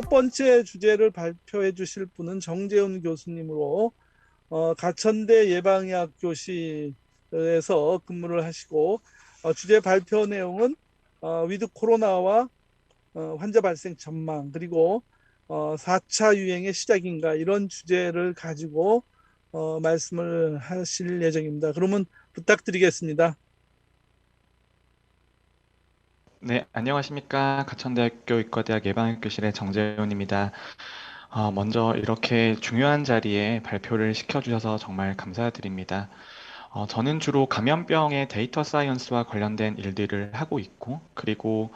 첫 번째 주제를 발표해 주실 분은 정재훈 교수님으로 어, 가천대 예방의학 교실에서 근무를 하시고 어, 주제 발표 내용은 어, 위드 코로나와 어, 환자 발생 전망 그리고 어, 4차 유행의 시작인가 이런 주제를 가지고 어, 말씀을 하실 예정입니다. 그러면 부탁드리겠습니다. 네, 안녕하십니까. 가천대학교 의과대학 예방학교실의 정재훈입니다. 어, 먼저 이렇게 중요한 자리에 발표를 시켜주셔서 정말 감사드립니다. 어, 저는 주로 감염병의 데이터 사이언스와 관련된 일들을 하고 있고, 그리고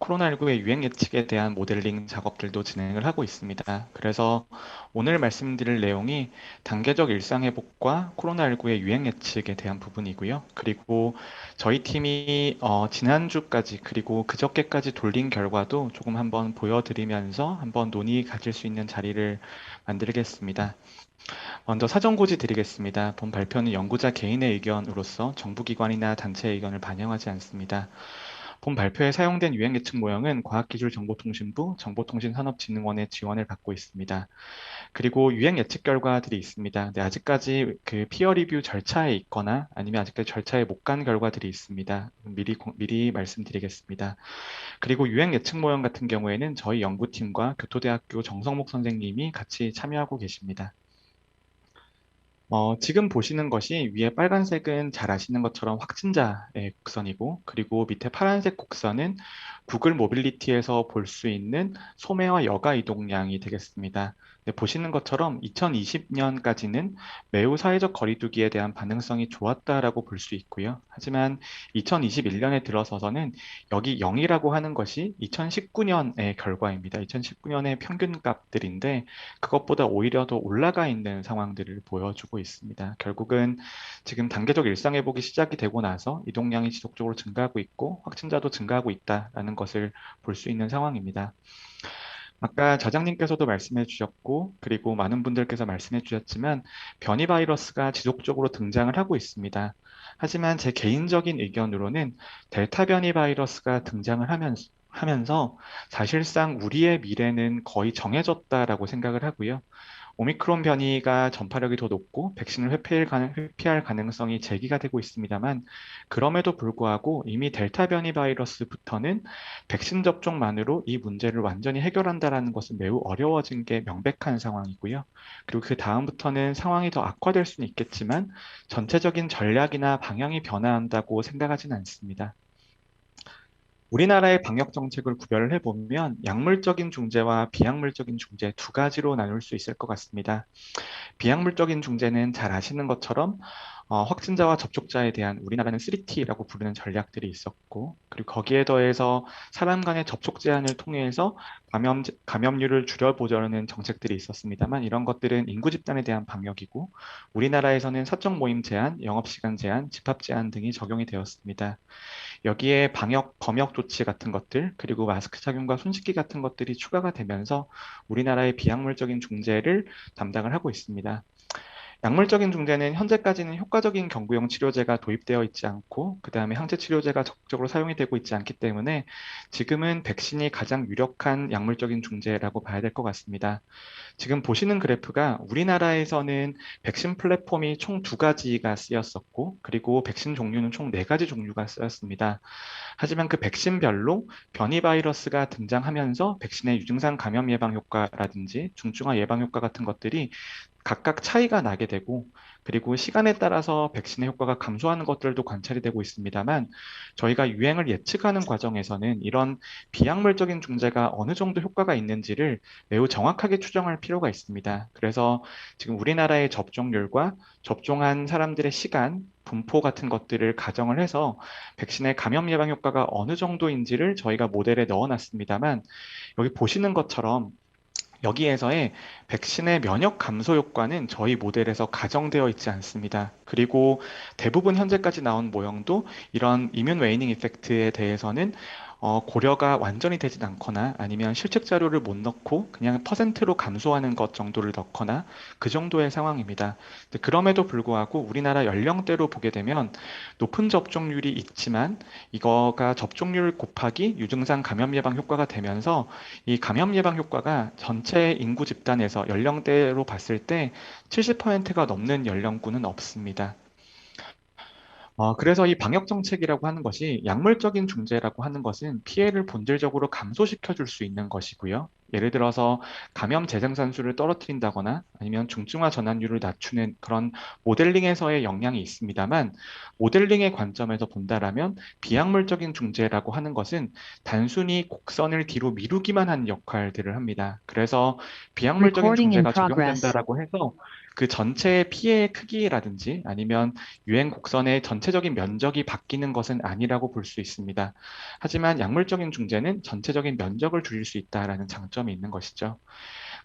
코로나19의 유행 예측에 대한 모델링 작업들도 진행을 하고 있습니다. 그래서 오늘 말씀드릴 내용이 단계적 일상회복과 코로나19의 유행 예측에 대한 부분이고요. 그리고 저희 팀이 어, 지난주까지 그리고 그저께까지 돌린 결과도 조금 한번 보여드리면서 한번 논의 가질 수 있는 자리를 만들겠습니다. 먼저 사전 고지 드리겠습니다. 본 발표는 연구자 개인 의 의견으로서 정부기관이나 단체의 의견을 반영하지 않습니다. 본 발표에 사용된 유행 예측 모형은 과학기술정보통신부 정보통신산업진흥원의 지원을 받고 있습니다. 그리고 유행 예측 결과들이 있습니다. 네, 아직까지 그 피어 리뷰 절차에 있거나 아니면 아직까지 절차에 못 간 결과들이 있습니다. 미리 미리 말씀드리겠습니다. 그리고 유행 예측 모형 같은 경우에는 저희 연구팀과 교토대학교 정성목 선생님이 같이 참여하고 계십니다. 어, 지금 보시는 것이 위에 빨간색은 잘 아시는 것처럼 확진자의 곡선이고, 그리고 밑에 파란색 곡선은 구글 모빌리티에서 볼 수 있는 소매와 여가 이동량이 되겠습니다. 네, 보시는 것처럼 2020년까지는 매우 사회적 거리두기에 대한 반응성이 좋았다라고 볼 수 있고요. 하지만 2021년에 들어서서는 여기 0이라고 하는 것이 2019년의 결과입니다. 2019년의 평균 값들인데 그것보다 오히려 더 올라가 있는 상황들을 보여주고 있습니다. 결국은 지금 단계적 일상회복이 시작이 되고 나서 이동량이 지속적으로 증가하고 있고 확진자도 증가하고 있다라는 것을 볼 수 있는 상황입니다. 아까 저장님께서도 말씀해 주셨고, 그리고 많은 분들께서 말씀해 주셨지만, 변이 바이러스가 지속적으로 등장을 하고 있습니다. 하지만 제 개인적인 의견으로는 델타 변이 바이러스가 등장을 하면서, 하면서 사실상 우리의 미래는 거의 정해졌다라고 생각을 하고요. 오미크론 변이가 전파력이 더 높고 백신을 회피할, 가능, 회피할 가능성이 제기가 되고 있습니다만 그럼에도 불구하고 이미 델타 변이 바이러스부터는 백신 접종만으로 이 문제를 완전히 해결한다라는 것은 매우 어려워진 게 명백한 상황이고요. 그리고 그 다음부터는 상황이 더 악화될 수는 있겠지만 전체적인 전략이나 방향이 변화한다고 생각하지는 않습니다. 우리나라의 방역 정책을 구별을 해보면 약물적인 중재와 비약물적인 중재 두 가지로 나눌 수 있을 것 같습니다. 비약물적인 중재는 잘 아시는 것처럼 어, 확진자와 접촉자에 대한 우리나라는 3T라고 부르는 전략들이 있었고, 그리고 거기에 더해서 사람 간의 접촉 제한을 통해서 감염, 감염률을 줄여보자는 정책들이 있었습니다만, 이런 것들은 인구 집단에 대한 방역이고, 우리나라에서는 사적 모임 제한, 영업시간 제한, 집합 제한 등이 적용이 되었습니다. 여기에 방역, 검역 조치 같은 것들, 그리고 마스크 착용과 손 씻기 같은 것들이 추가가 되면서 우리나라의 비약물적인 중재를 담당을 하고 있습니다. 약물적인 중재는 현재까지는 효과적인 경구용 치료제가 도입되어 있지 않고 그 다음에 항체 치료제가 적극적으로 사용이 되고 있지 않기 때문에 지금은 백신이 가장 유력한 약물적인 중재라고 봐야 될 것 같습니다. 지금 보시는 그래프가 우리나라에서는 백신 플랫폼이 총 두 가지가 쓰였었고 그리고 백신 종류는 총 네 가지 종류가 쓰였습니다. 하지만 그 백신별로 변이 바이러스가 등장하면서 백신의 유증상 감염 예방 효과라든지 중증화 예방 효과 같은 것들이 각각 차이가 나게 되고 그리고 시간에 따라서 백신의 효과가 감소하는 것들도 관찰이 되고 있습니다만 저희가 유행을 예측하는 과정에서는 이런 비약물적인 중재가 어느 정도 효과가 있는지를 매우 정확하게 추정할 필요가 있습니다. 그래서 지금 우리나라의 접종률과 접종한 사람들의 시간, 분포 같은 것들을 가정을 해서 백신의 감염 예방 효과가 어느 정도인지를 저희가 모델에 넣어놨습니다만 여기 보시는 것처럼 여기에서의 백신의 면역 감소 효과는 저희 모델에서 가정되어 있지 않습니다. 그리고 대부분 현재까지 나온 모형도 이런 이뮨 웨이닝 이펙트에 대해서는 어, 고려가 완전히 되진 않거나 아니면 실측 자료를 못 넣고 그냥 퍼센트로 감소하는 것 정도를 넣거나 그 정도의 상황입니다. 그럼에도 불구하고 우리나라 연령대로 보게 되면 높은 접종률이 있지만 이거가 접종률 곱하기 유증상 감염 예방 효과가 되면서 이 감염 예방 효과가 전체 인구 집단에서 연령대로 봤을 때 70%가 넘는 연령군은 없습니다. 어, 그래서 이 방역 정책이라고 하는 것이 약물적인 중재라고 하는 것은 피해를 본질적으로 감소시켜 줄 수 있는 것이고요. 예를 들어서 감염 재생산수를 떨어뜨린다거나 아니면 중증화 전환율을 낮추는 그런 모델링에서의 영향이 있습니다만 모델링의 관점에서 본다라면 비약물적인 중재라고 하는 것은 단순히 곡선을 뒤로 미루기만 한 역할들을 합니다. 그래서 비약물적인 중재가. 적용된다라고 해서 그 전체의 피해의 크기라든지 아니면 유행 곡선의 전체적인 면적이 바뀌는 것은 아니라고 볼 수 있습니다. 하지만 약물적인 중재는 전체적인 면적을 줄일 수 있다라는 장점이 있는 것이죠.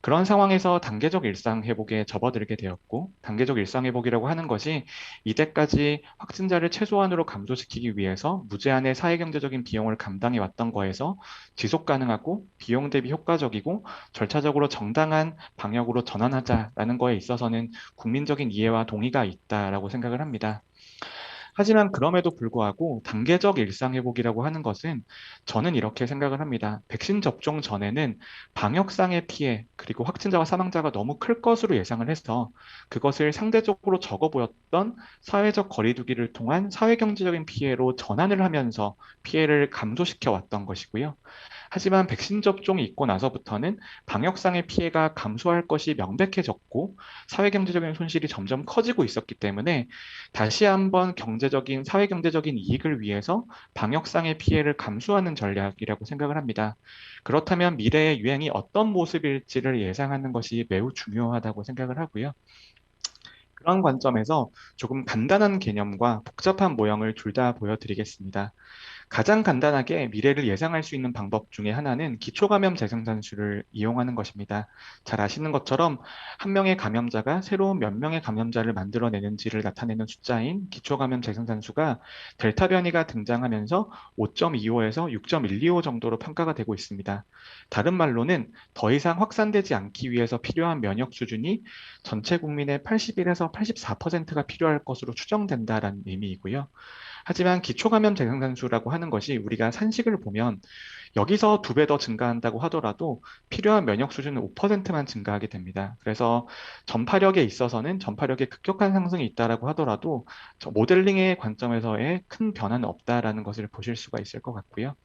그런 상황에서 단계적 일상 회복에 접어들게 되었고, 단계적 일상 회복이라고 하는 것이 이때까지 확진자를 최소한으로 감소시키기 위해서 무제한의 사회경제적인 비용을 감당해 왔던 거에서 지속 가능하고 비용 대비 효과적이고 절차적으로 정당한 방역으로 전환하자라는 거에 있어서는 국민적인 이해와 동의가 있다라고 생각을 합니다. 하지만 그럼에도 불구하고 단계적 일상 회복이라고 하는 것은 저는 이렇게 생각을 합니다. 백신 접종 전에는 방역상의 피해 그리고 확진자와 사망자가 너무 클 것으로 예상을 해서 그것을 상대적으로 적어 보였던 사회적 거리두기를 통한 사회 경제적인 피해로 전환을 하면서 피해를 감소시켜 왔던 것이고요. 하지만 백신 접종이 있고 나서부터는 방역상의 피해가 감소할 것이 명백해졌고 사회 경제적인 손실이 점점 커지고 있었기 때문에 다시 한번 경 제적인 사회 경제적인 이익을 위해서 방역상의 피해를 감수하는 전략이라고 생각을 합니다. 그렇다면 미래의 유행이 어떤 모습일지를 예상하는 것이 매우 중요하다고 생각을 하고요. 그런 관점에서 조금 간단한 개념과 복잡한 모형을 둘 다 보여드리겠습니다. 가장 간단하게 미래를 예상할 수 있는 방법 중에 하나는 기초 감염 재생산수를 이용하는 것입니다. 잘 아시는 것처럼 한 명의 감염자가 새로운 몇 명의 감염자를 만들어내는지를 나타내는 숫자인 기초 감염 재생산수가 델타 변이가 등장하면서 5.25에서 6.125 정도로 평가가 되고 있습니다. 다른 말로는 더 이상 확산되지 않기 위해서 필요한 면역 수준이 전체 국민의 81에서 84%가 필요할 것으로 추정된다라는 의미이고요. 하지만 기초 감염 재생산수라고 하는 것이 우리가 산식을 보면 여기서 두 배 더 증가한다고 하더라도 필요한 면역 수준은 5%만 증가하게 됩니다. 그래서 전파력에 있어서는 전파력에 급격한 상승이 있다라고 하더라도 저 모델링의 관점에서의 큰 변화는 없다라는 것을 보실 수가 있을 것 같고요.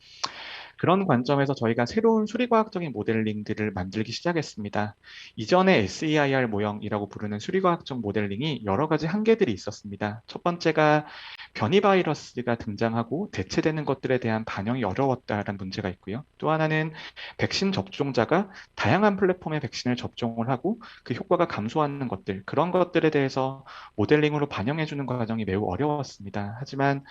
그런 관점에서 저희가 새로운 수리과학적인 모델링들을 만들기 시작했습니다. 이전에 SEIR 모형이라고 부르는 수리과학적 모델링이 여러 가지 한계들이 있었습니다. 첫 번째가 변이 바이러스가 등장하고 대체되는 것들에 대한 반영이 어려웠다라는 문제가 있고요. 또 하나는 백신 접종자가 다양한 플랫폼의 백신을 접종을 하고 그 효과가 감소하는 것들, 그런 것들에 대해서 모델링으로 반영해주는 과정이 매우 어려웠습니다. 하지만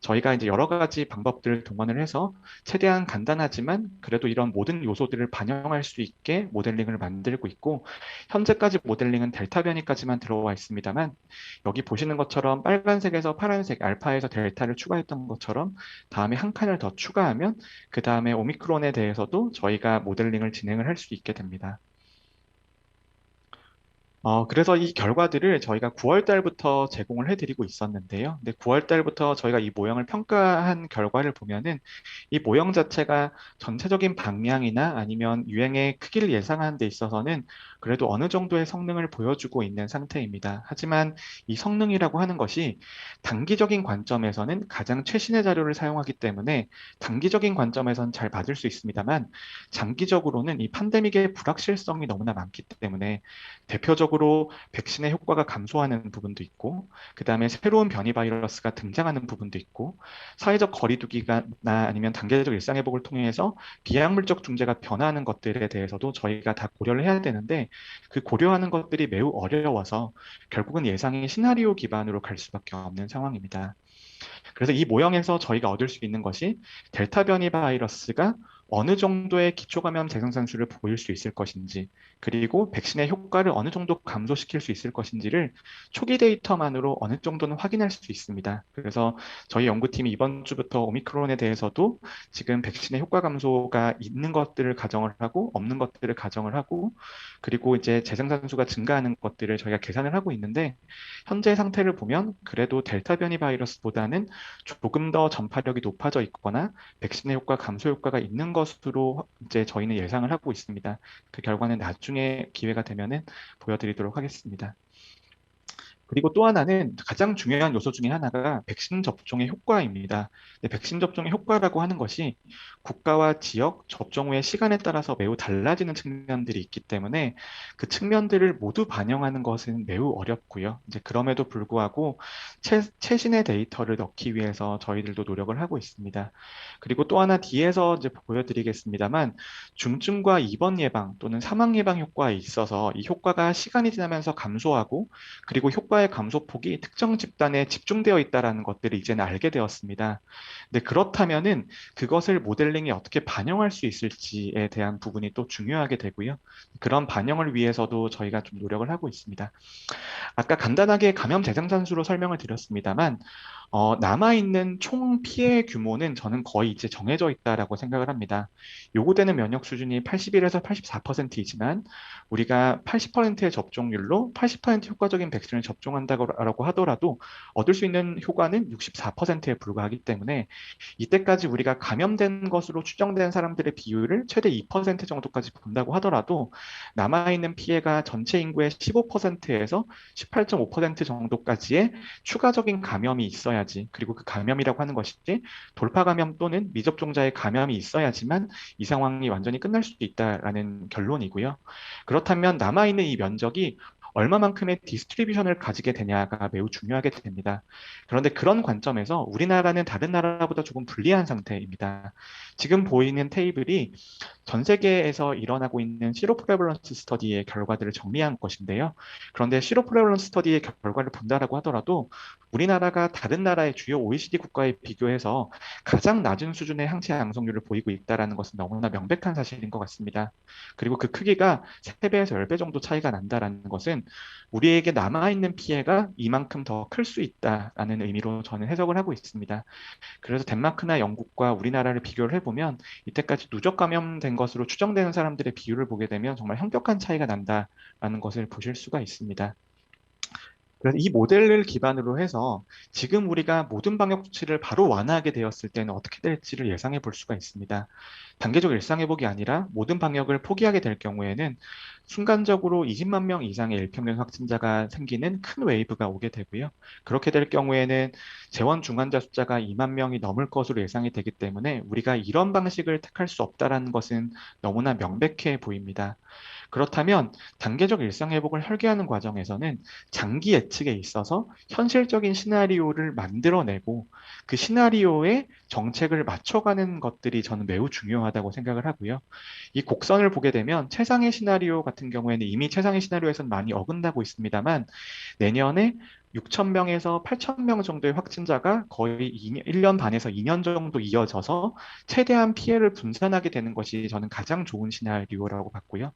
저희가 이제 여러 가지 방법들을 동원을 해서 최대한 간 단하지만 그래도 이런 모든 요소들을 반영할 수 있게 모델링을 만들고 있고 현재까지 모델링은 델타 변이까지만 들어와 있습니다만 여기 보시는 것처럼 빨간색에서 파란색 알파에서 델타를 추가했던 것처럼 다음에 한 칸을 더 추가하면 그 다음에 오미크론에 대해서도 저희가 모델링을 진행을 할 수 있게 됩니다. 어, 그래서 이 결과들을 저희가 9월 달부터 제공을 해드리고 있었는데요. 근데 9월 달부터 저희가 이 모형을 평가한 결과를 보면은 이 모형 자체가 전체적인 방향이나 아니면 유행의 크기를 예상하는 데 있어서는 그래도 어느 정도의 성능을 보여주고 있는 상태입니다. 하지만 이 성능이라고 하는 것이 단기적인 관점에서는 가장 최신의 자료를 사용하기 때문에 단기적인 관점에서는 잘 맞을 수 있습니다만 장기적으로는 이 팬데믹의 불확실성이 너무나 많기 때문에 대표적으로 백신의 효과가 감소하는 부분도 있고 그 다음에 새로운 변이 바이러스가 등장하는 부분도 있고 사회적 거리두기가 나 아니면 단계적 일상 회복을 통해서 비약물적 중재가 변화하는 것들에 대해서도 저희가 다 고려를 해야 되는데 그 고려하는 것들이 매우 어려워서 결국은 예상의 시나리오 기반으로 갈 수밖에 없는 상황입니다. 그래서 이 모형에서 저희가 얻을 수 있는 것이 델타 변이 바이러스가 어느 정도의 기초 감염 재생산 수를 보일 수 있을 것인지, 그리고 백신의 효과를 어느 정도 감소시킬 수 있을 것인지를 초기 데이터만으로 어느 정도는 확인할 수 있습니다. 그래서 저희 연구팀이 이번 주부터 오미크론에 대해서도 지금 백신의 효과 감소가 있는 것들을 가정을 하고 없는 것들을 가정을 하고 그리고 이제 재생산수가 증가하는 것들을 저희가 계산을 하고 있는데 현재 상태를 보면 그래도 델타 변이 바이러스보다는 조금 더 전파력이 높아져 있거나 백신의 효과 감소 효과가 있는 것으로 이제 저희는 예상을 하고 있습니다. 그 결과는 나중 에 기회가 되면은 보여드리도록 하겠습니다. 그리고 또 하나는 가장 중요한 요소 중에 하나가 백신 접종의 효과입니다. 백신 접종의 효과라고 하는 것이 국가와 지역, 접종 후의 시간에 따라서 매우 달라지는 측면들이 있기 때문에 그 측면들을 모두 반영하는 것은 매우 어렵고요. 이제 그럼에도 불구하고 최, 최신의 데이터를 넣기 위해서 저희들도 노력을 하고 있습니다. 그리고 또 하나 뒤에서 이제 보여드리겠습니다만 중증과 입원 예방 또는 사망 예방 효과에 있어서 이 효과가 시간이 지나면서 감소하고 그리고 효과 의 감소폭이 특정 집단에 집중되어 있다는 것들을 이제는 알게 되었습니다. 근데 그렇다면은 그것을 모델링에 어떻게 반영할 수 있을지에 대한 부분이 또 중요하게 되고요. 그런 반영을 위해서도 저희가 좀 노력을 하고 있습니다. 아까 간단하게 감염 재생산수로 설명을 드렸습니다만 어, 남아있는 총 피해 규모는 저는 거의 이제 정해져 있다라고 생각을 합니다. 요구되는 면역 수준이 81에서 84%이지만 우리가 80%의 접종률로 80% 효과적인 백신을 접종한다고 하더라도 얻을 수 있는 효과는 64%에 불과하기 때문에 이때까지 우리가 감염된 것으로 추정된 사람들의 비율을 최대 2% 정도까지 본다고 하더라도 남아있는 피해가 전체 인구의 15%에서 18.5% 정도까지의 추가적인 감염이 있어야 지 그리고 그 감염이라고 하는 것이 돌파 감염 또는 미접종자의 감염이 있어야지만 이 상황이 완전히 끝날 수 있다라는 결론이고요. 그렇다면 남아있는 이 면적이 얼마만큼의 디스트리뷰션을 가지게 되냐가 매우 중요하게 됩니다. 그런데 그런 관점에서 우리나라는 다른 나라보다 조금 불리한 상태입니다. 지금 보이는 테이블이 전 세계에서 일어나고 있는 시로프레블런스 스터디의 결과들을 정리한 것인데요. 그런데 시로프레블런스 스터디의 결과를 본다라고 하더라도 우리나라가 다른 나라의 주요 OECD 국가에 비교해서 가장 낮은 수준의 항체 양성률을 보이고 있다는 것은 너무나 명백한 사실인 것 같습니다. 그리고 그 크기가 3배에서 10배 정도 차이가 난다는 것은 우리에게 남아있는 피해가 이만큼 더 클 수 있다라는 의미로 저는 해석을 하고 있습니다. 그래서 덴마크나 영국과 우리나라를 비교를 해보면 이때까지 누적 감염된 것으로 추정되는 사람들의 비율을 보게 되면 정말 현격한 차이가 난다라는 것을 보실 수가 있습니다. 그래서 이 모델을 기반으로 해서 지금 우리가 모든 방역 조치를 바로 완화하게 되었을 때는 어떻게 될지를 예상해 볼 수가 있습니다. 단계적 일상 회복이 아니라 모든 방역을 포기하게 될 경우에는 순간적으로 20만 명 이상의 일평균 확진자가 생기는 큰 웨이브가 오게 되고요. 그렇게 될 경우에는 재원 중환자 숫자가 2만 명이 넘을 것으로 예상이 되기 때문에 우리가 이런 방식을 택할 수 없다라는 것은 너무나 명백해 보입니다. 그렇다면 단계적 일상 회복을 설계하는 과정에서는 장기 예측에 있어서 현실적인 시나리오를 만들어내고 그 시나리오에 정책을 맞춰가는 것들이 저는 매우 중요하다 고 생각을 하고요. 이 곡선을 보게 되면 최상의 시나리오 같은 경우에는 이미 최상의 시나리오에서는 많이 어긋나고 있습니다만 내년에 6천 명에서 8천 명 정도의 확진자가 거의 2년, 1년 반에서 2년 정도 이어져서 최대한 피해를 분산하게 되는 것이 저는 가장 좋은 시나리오라고 봤고요.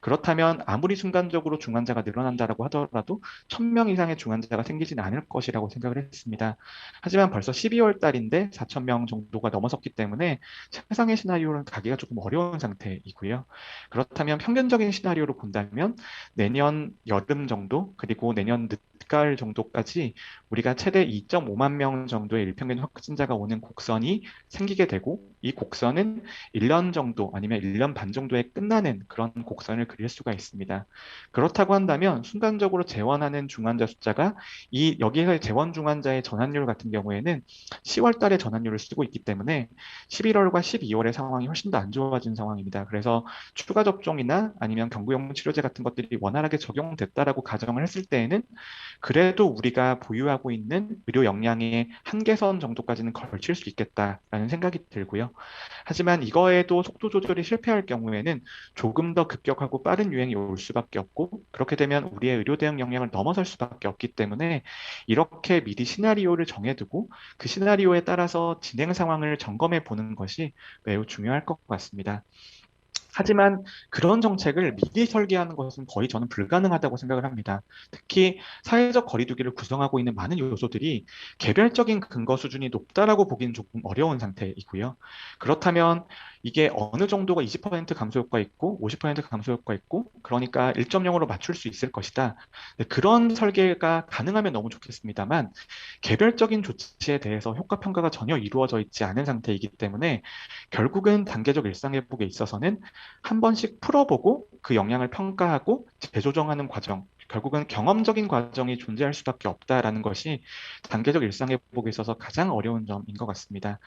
그렇다면 아무리 순간적으로 중환자가 늘어난다라고 하더라도 1,000명 이상의 중환자가 생기지는 않을 것이라고 생각을 했습니다. 하지만 벌써 12월 달인데 4천 명 정도가 넘어섰기 때문에 최상의 시나리오는 가기가 조금 어려운 상태이고요. 그렇다면 평균적인 시나리오로 본다면 내년 여름 정도 그리고 내년 늦 가을 정도까지 우리가 최대 2.5만 명 정도의 일평균 확진자가 오는 곡선이 생기게 되고 이 곡선은 1년 정도 아니면 1년 반 정도에 끝나는 그런 곡선을 그릴 수가 있습니다. 그렇다고 한다면 순간적으로 재원하는 중환자 숫자가 이 여기에서의 재원 중환자의 전환율 같은 경우에는 10월 달에 전환율을 쓰고 있기 때문에 11월과 12월의 상황이 훨씬 더 안 좋아진 상황입니다. 그래서 추가 접종이나 아니면 경구용 치료제 같은 것들이 원활하게 적용됐다라고 가정을 했을 때에는 그래도 우리가 보유하고 있는 의료 역량의 한계선 정도까지는 걸칠 수 있겠다라는 생각이 들고요. 하지만 이거에도 속도 조절이 실패할 경우에는 조금 더 급격하고 빠른 유행이 올 수밖에 없고 그렇게 되면 우리의 의료 대응 역량을 넘어설 수밖에 없기 때문에 이렇게 미리 시나리오를 정해두고 그 시나리오에 따라서 진행 상황을 점검해 보는 것이 매우 중요할 것 같습니다. 하지만 그런 정책을 미리 설계하는 것은 거의 저는 불가능하다고 생각을 합니다. 특히 사회적 거리두기를 구성하고 있는 많은 요소들이 개별적인 근거 수준이 높다라고 보기는 조금 어려운 상태이고요. 그렇다면 이게 어느 정도가 20% 감소 효과 있고 50% 감소 효과 있고 그러니까 1.0으로 맞출 수 있을 것이다. 네, 그런 설계가 가능하면 너무 좋겠습니다만 개별적인 조치에 대해서 효과 평가가 전혀 이루어져 있지 않은 상태이기 때문에 결국은 단계적 일상 회복에 있어서는 한 번씩 풀어보고 그 영향을 평가하고 재조정하는 과정, 결국은 경험적인 과정이 존재할 수밖에 없다라는 것이 단계적 일상 회복에 있어서 가장 어려운 점인 것 같습니다.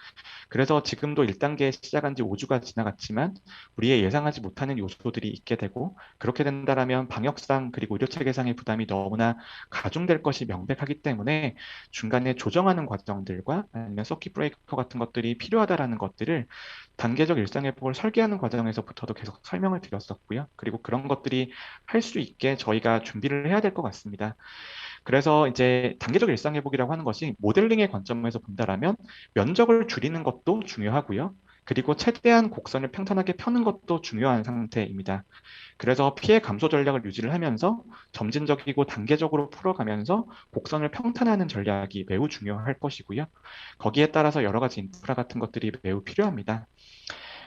그래서 지금도 1단계 시작한 지 5주가 지나갔지만 우리의 예상하지 못하는 요소들이 있게 되고 그렇게 된다라면 방역상 그리고 의료 체계상의 부담이 너무나 가중될 것이 명백하기 때문에 중간에 조정하는 과정들과 아니면 서킷 브레이커 같은 것들이 필요하다라는 것들을 단계적 일상 회복을 설계하는 과정에서부터도 계속 설명을 드렸었고요. 그리고 그런 것들이 할 수 있게 저희가 준비를 해야 될 것 같습니다. 그래서 이제 단계적 일상 회복이라고 하는 것이 모델링의 관점에서 본다라면 면적을 줄이는 것도 중요하고요. 그리고 최대한 곡선을 평탄하게 펴는 것도 중요한 상태입니다. 그래서 피해 감소 전략을 유지를 하면서 점진적이고 단계적으로 풀어가면서 곡선을 평탄하는 전략이 매우 중요할 것이고요. 거기에 따라서 여러 가지 인프라 같은 것들이 매우 필요합니다.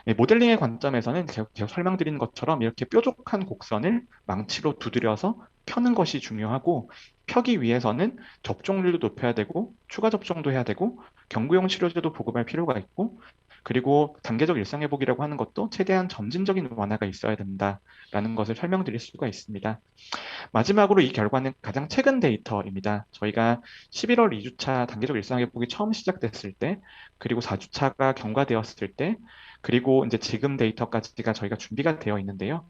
네, 모델링의 관점에서는 제가 계속 설명드린 것처럼 이렇게 뾰족한 곡선을 망치로 두드려서 펴는 것이 중요하고 펴기 위해서는 접종률도 높여야 되고 추가 접종도 해야 되고 경구용 치료제도 보급할 필요가 있고 그리고 단계적 일상 회복이라고 하는 것도 최대한 점진적인 완화가 있어야 된다라는 것을 설명드릴 수가 있습니다. 마지막으로 이 결과는 가장 최근 데이터입니다. 저희가 11월 2주차 단계적 일상 회복이 처음 시작됐을 때 그리고 4주차가 경과되었을 때 그리고 이제 지금 데이터까지가 저희가 준비가 되어 있는데요.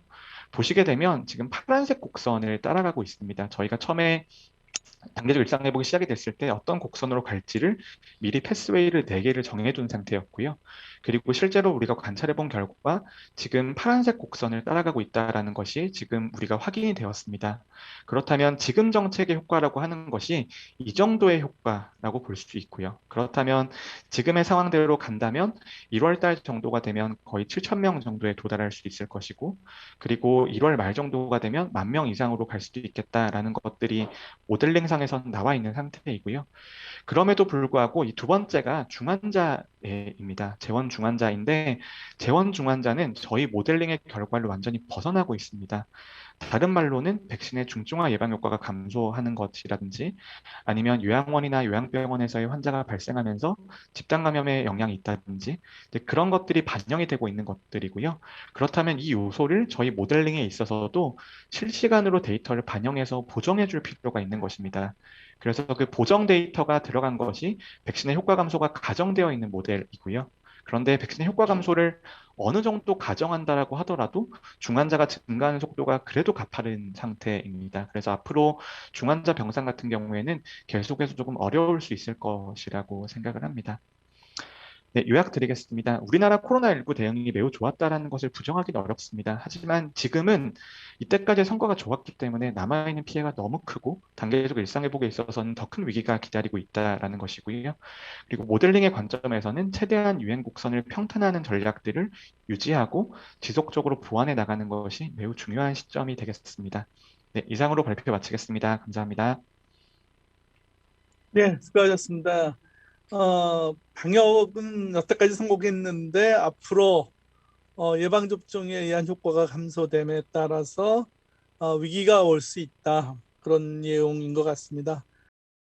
보시게 되면 지금 파란색 곡선을 따라가고 있습니다. 저희가 처음에 단계적 일상 회복이 시작이 됐을 때 어떤 곡선으로 갈지를 미리 패스웨이를 4개를 정해둔 상태였고요. 그리고 실제로 우리가 관찰해 본 결과 지금 파란색 곡선을 따라가고 있다라는 것이 지금 우리가 확인이 되었습니다. 그렇다면 지금 정책의 효과라고 하는 것이 이 정도의 효과라고 볼 수 있고요. 그렇다면 지금의 상황대로 간다면 1월 달 정도가 되면 거의 7천 명 정도에 도달할 수 있을 것이고 그리고 1월 말 정도가 되면 만 명 이상으로 갈 수도 있겠다라는 것들이 모델 링상에선 나와 있는 상태이고요. 그럼에도 불구하고 이 두 번째가 중환자 입니다. 재원 중환자인데 재원 중환자는 저희 모델링의 결과를 완전히 벗어나고 있습니다. 다른 말로는 백신의 중증화 예방 효과가 감소하는 것이라든지 아니면 요양원이나 요양병원에서의 환자가 발생하면서 집단 감염에 영향이 있다든지 그런 것들이 반영이 되고 있는 것들이고요. 그렇다면 이 요소를 저희 모델링에 있어서도 실시간으로 데이터를 반영해서 보정해 줄 필요가 있는 것입니다. 그래서 그 보정 데이터가 들어간 것이 백신의 효과 감소가 가정되어 있는 모델이고요. 그런데 백신의 효과 감소를 어느 정도 가정한다라고 하더라도 중환자가 증가하는 속도가 그래도 가파른 상태입니다. 그래서 앞으로 중환자 병상 같은 경우에는 계속해서 조금 어려울 수 있을 것이라고 생각을 합니다. 네, 요약 드리겠습니다. 우리나라 코로나19 대응이 매우 좋았다라는 것을 부정하기는 어렵습니다. 하지만 지금은 이때까지의 성과가 좋았기 때문에 남아있는 피해가 너무 크고 단계적 일상회복에 있어서는 더 큰 위기가 기다리고 있다라는 것이고요. 그리고 모델링의 관점에서는 최대한 유행 곡선을 평탄화하는 전략들을 유지하고 지속적으로 보완해 나가는 것이 매우 중요한 시점이 되겠습니다. 네, 이상으로 발표 마치겠습니다. 감사합니다. 네, 수고하셨습니다. 어, 방역은 여태까지 성공했는데 앞으로 어, 예방 접종에 의한 효과가 감소됨에 따라서 어, 위기가 올 수 있다 그런 내용인 것 같습니다.